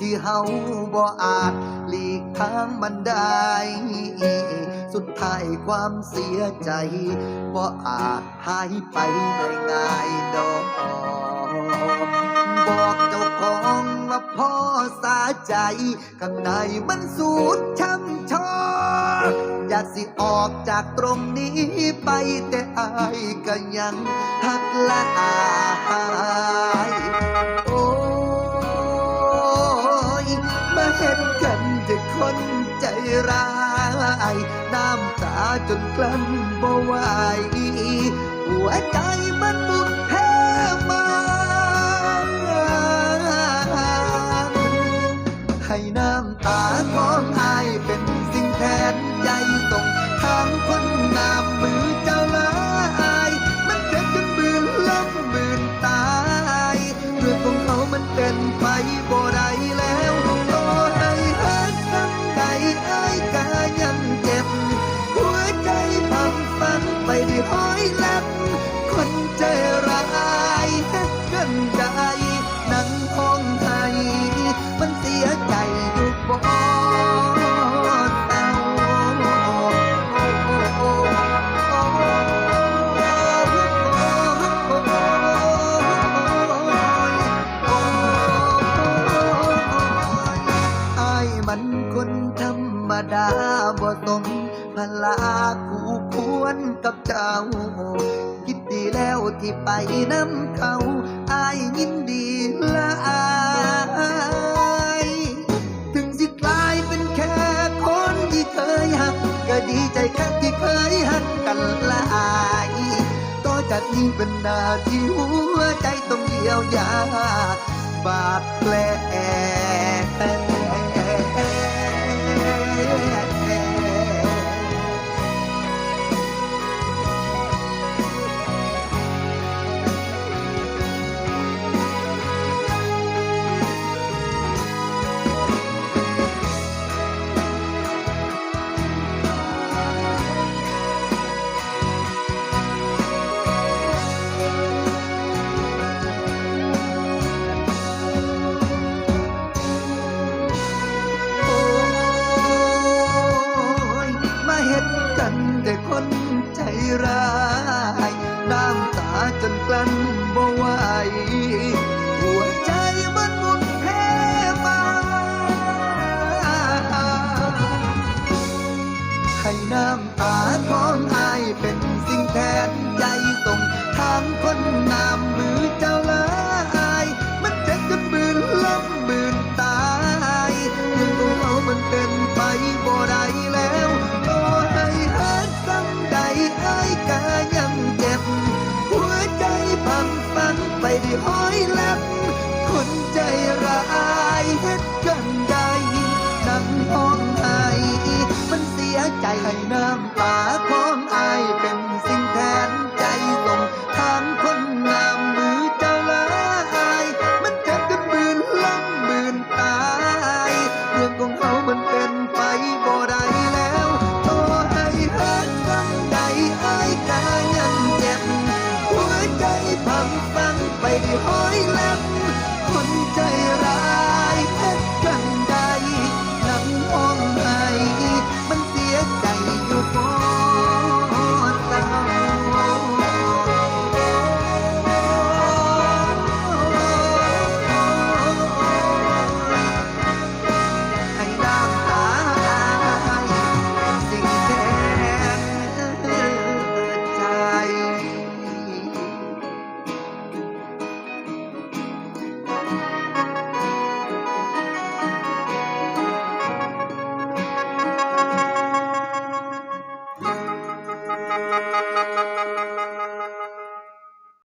ที่เฮาบ่อาจหลีกทางมันได้ สุดท้ายความเสียใจบ่อาจหายไปง่ายดอกบอกเจ้าของว่าพ่อสาใจข้างในมันสูดช้ำชอกอยากสิออกจากตรงนี้ไปแต่อายก็ยังหักละอาย คนใจร้าย น้ำตาจนกลั้นบ่ไหวหัวใจมันบุกแพ้ นั่งห้องไห้มันเสียใจอยู่บ่เศร้าอายมันคนธรรมดาบ่สมพลาคู่ควรกับเจ้า ที่ไปน้ำเขาอายยินดีละอายถึงสิกลายเป็นแค่คนที่เคยหัก ก็ดีใจแค่ที่เคยหักกันละอายต่อจากนี้เป็นนาที่หัวใจต้องเยียวยาบาดแผลันแต่คนใจร้าย น้ำตาจนกลั้นบ่ไหวหัวใจมันหมุนแพ้มาให้น้ำตาของอายเป็นสิ่งแทนใจ ใจห้อยแล็บคนใจร้ายเฮ็ดกันได้นั่งห้องไห้มันเสียใจให้นะ